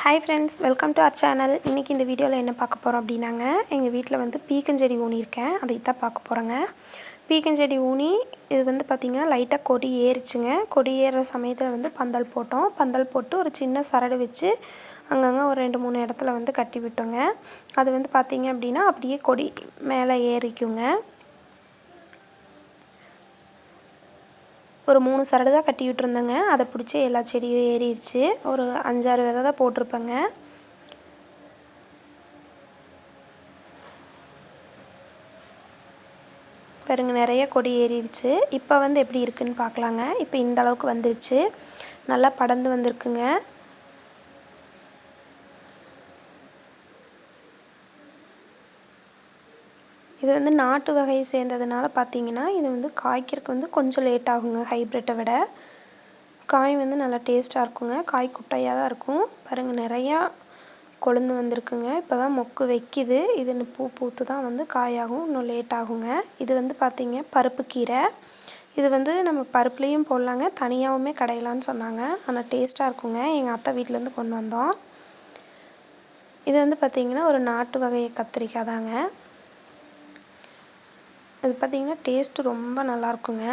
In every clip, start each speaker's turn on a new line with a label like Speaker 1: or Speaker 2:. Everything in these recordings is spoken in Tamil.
Speaker 1: Hi friends welcome to our channel இன்றைக்கி இந்த வீடியோவில் என்ன பார்க்க போகிறோம் அப்படின்னாங்க எங்கள் வீட்டில் வந்து பீக்கஞ்செடி ஊனியிருக்கேன் அதை தான் பார்க்க போகிறோங்க பீக்கஞ்செடி ஊனி இது வந்து பார்த்திங்கன்னா லைட்டாக கொடி ஏறிச்சுங்க. கொடி ஏறுற சமயத்தில் வந்து பந்தல் போட்டோம். பந்தல் போட்டு ஒரு சின்ன சரடு வச்சு அங்கங்கே ஒரு ரெண்டு மூணு இடத்துல வந்து கட்டி விட்டோங்க. அது வந்து பார்த்திங்க அப்படின்னா அப்படியே கொடி மேலே ஏறிக்குங்க. ஒரு மூணு சரடு தான் கட்டி விட்டுருந்தேங்க. அதை பிடிச்சி எல்லா செடியும் ஏறிடுச்சு. ஒரு அஞ்சாறு விதை தான் போட்டிருப்பேங்க. பாருங்க நிறைய கொடி ஏறிடுச்சு. இப்போ வந்து எப்படி இருக்குன்னு பார்க்கலாங்க. இப்போ இந்த அளவுக்கு வந்துருச்சு. நல்லா படர்ந்து வந்திருக்குங்க. இது வந்து நாட்டு வகையை சேர்ந்ததுனால பார்த்தீங்கன்னா இது வந்து காய்க்கிறதுக்கு வந்து கொஞ்சம் லேட் ஆகுங்க ஹைப்ரிட்டை விட. காய் வந்து நல்லா டேஸ்ட்டாக இருக்குங்க. காய் குட்டையாக தான் இருக்கும். பாருங்கள் நிறையா கொழுந்து வந்திருக்குங்க. இப்போ தான் மொக்கு வைக்கிது. இது பூ பூத்து தான் வந்து காயாகும். இன்னும் லேட் ஆகுங்க. இது வந்து பார்த்திங்க பருப்பு கீரை. இது வந்து நம்ம பருப்புலேயும் போடலாங்க. தனியாகவுமே கடையலான்னு சொன்னாங்க. ஆனால் டேஸ்ட்டாக இருக்குங்க. எங்கள் அத்தை வீட்டிலேருந்து கொண்டு வந்தோம். இது வந்து பார்த்திங்கன்னா ஒரு நாட்டு வகை கத்திரிக்காய் தாங்க. அது பார்த்திங்கன்னா டேஸ்ட்டு ரொம்ப நல்லாயிருக்குங்க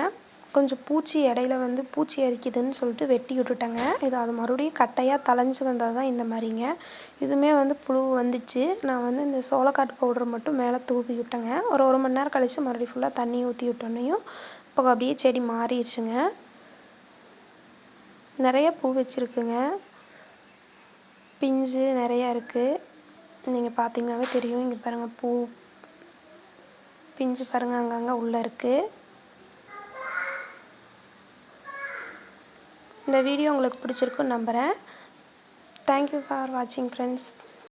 Speaker 1: கொஞ்சம் பூச்சி இடையில வந்து பூச்சி அரிக்குதுன்னு சொல்லிட்டு வெட்டி விட்டுட்டேங்க. இது அது மறுபடியும் கட்டையாக தளைஞ்சு வந்தால் தான் இந்த மாதிரிங்க. இதுவுமே வந்து புழு வந்துச்சு. நான் வந்து இந்த சோளக்காட்டு பவுடர் மட்டும் மேலே தூவி விட்டேங்க. ஒரு ஒரு மணி நேரம் கழித்து மறுபடியும் ஃபுல்லாக தண்ணி ஊற்றி விட்டோன்னையும் இப்போ அப்படியே செடி மாறிடுச்சுங்க. நிறைய பூ வச்சுருக்குங்க. பிஞ்சு நிறையா இருக்குது நீங்கள் பார்த்தீங்கன்னாவே தெரியும். இங்கே பாருங்கள் பூ பிஞ்சு பாருங்கள் அங்கங்கே உள்ளே இருக்குது இந்த வீடியோ உங்களுக்கு பிடிச்சிருக்குன்னு நம்புகிறேன் தேங்க்யூ ஃபார் வாட்சிங் ஃப்ரெண்ட்ஸ்